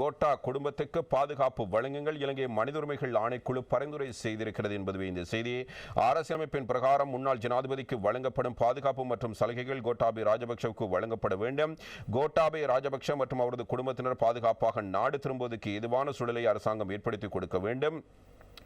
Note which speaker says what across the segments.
Speaker 1: Quota குடும்பத்துக்கு பாதுகாப்பு வழங்குங்கள். இலங்கை மனித உரிமைகள் ஆணைக்குழு பரிந்துரை செய்திருக்கிறது என்பதுவே இந்த செய்தி. அரசியலமைப்பின் பிரகாரம் முன்னாள் ஜனாதிபதிக்கு வழங்கப்படும் பாதுகாப்பு மற்றும் சலுகைகள் கோட்டாபே ராஜபக்சவுக்கு வழங்கப்பட வேண்டும். கோட்டாபே ராஜபக்ஷ மற்றும் அவரது குடும்பத்தினர் பாதுகாப்பாக நாடு திரும்புவதற்கு எதுவான சூழலை அரசாங்கம் ஏற்படுத்தி கொடுக்க வேண்டும்.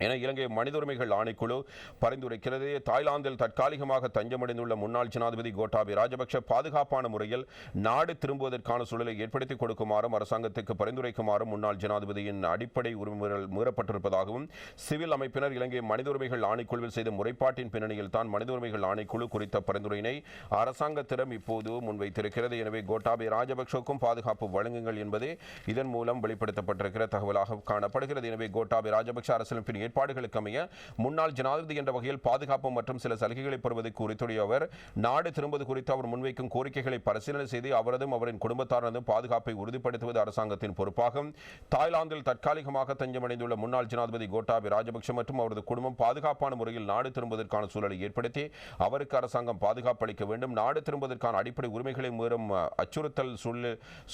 Speaker 1: என இலங்கை மனித உரிமைகள் ஆணைக்குழு பரிந்துரைக்கிறது. தாய்லாந்தில் தற்காலிகமாக தஞ்சமடைந்துள்ள முன்னாள் ஜனாதிபதி கோட்டாபி ராஜபக்ஷ பாதுகாப்பான முறையில் நாடு திரும்புவதற்கான சூழலை ஏற்படுத்தி கொடுக்குமாறும் அரசாங்கத்துக்கு பரிந்துரைக்குமாறும் முன்னாள் ஜனாதிபதியின் அடிப்படை உரிமைகள் மீறப்பட்டிருப்பதாகவும் சிவில் அமைப்பினர் இலங்கை மனித உரிமைகள் ஆணைக்குழுவில் செய்த முறைப்பாட்டின் பின்னணியில் தான் மனித உரிமைகள் ஆணைக்குழு குறித்த பரிந்துரையினை அரசாங்கத்திடம் இப்போது முன்வைத்திருக்கிறது. எனவே கோட்டாபி ராஜபக்ஷவுக்கும் பாதுகாப்பு வழங்குங்கள் என்பதே இதன் மூலம் வெளிப்படுத்தப்பட்டிருக்கிற தகவலாக காணப்படுகிறது. எனவே கோட்டாபி ராஜபக்ஷ அரசியலமைப்பின் ஏற்பாடுகளுக்கு அமைய முன்னாள் ஜனாதிபதி என்ற வகையில் பாதுகாப்பு மற்றும் சில சலுகைகளை பெறுவதற்கு உரித்துடைய அவர் நாடு திரும்புவது குறித்து அவர் முன்வைக்கும் கோரிக்கைகளை பரிசீலனை செய்து அவரதும் அவரின் குடும்பத்தாரதும் பாதுகாப்பை உறுதிப்படுத்துவது அரசாங்கத்தின் பொறுப்பாகும். தாய்லாந்தில் தற்காலிகமாக தஞ்சமடைந்துள்ள முன்னாள் ஜனாதிபதி கோட்டாபி ராஜபக்ஷ மற்றும் அவரது குடும்பம் பாதுகாப்பான முறையில் நாடு திரும்புவதற்கான சூழலை ஏற்படுத்தி அவருக்கு அரசாங்கம் பாதுகாப்பு அளிக்க வேண்டும். நாடு திரும்புவதற்கான அடிப்படை உரிமைகளை மீறும் அச்சுறுத்தல்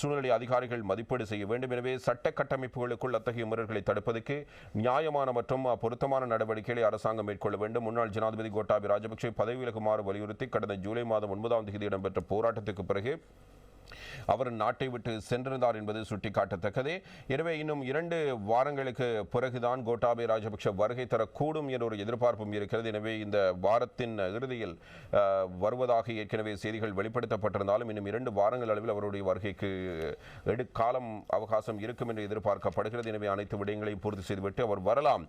Speaker 1: சூழ்நிலை அதிகாரிகள் மதிப்பீடு செய்ய வேண்டும். எனவே சட்ட கட்டமைப்புகளுக்குள் அத்தகைய முறைகளை தடுப்பதற்கு நியாயமான மற்றும் பொருத்தமான நடவடிக்கைகளை அரசாங்கம் மேற்கொள்ள வேண்டும். முன்னாள் ஜனாதிபதி கோட்டாபி ராஜபக்சே பதவி விலகுமாறு வலியுறுத்தி கடந்த ஜூலை மாதம் ஒன்பதாம் தேதி இடம்பெற்ற போராட்டத்துக்கு பிறகு அவர் நாட்டை விட்டு சென்றிருந்தார் என்பது சுட்டிக்காட்டத்தக்கது. எனவே இன்னும் இரண்டு வாரங்களுக்கு பிறகுதான் கோட்டாபே ராஜபக்ஷ வருகை தரக்கூடும் என்ற ஒரு எதிர்பார்ப்பும் இருக்கிறது. எனவே இந்த வாரத்தின் இறுதியில் வருவதாக ஏற்கனவே செய்திகள் வெளிப்படுத்தப்பட்டிருந்தாலும் இன்னும் இரண்டு வாரங்கள் அளவில் அவருடைய வருகைக்கு எடு காலம் அவகாசம் இருக்கும் என்று எதிர்பார்க்கப்படுகிறது. எனவே அனைத்து விடயங்களையும் பூர்த்தி செய்துவிட்டு அவர் வரலாம்.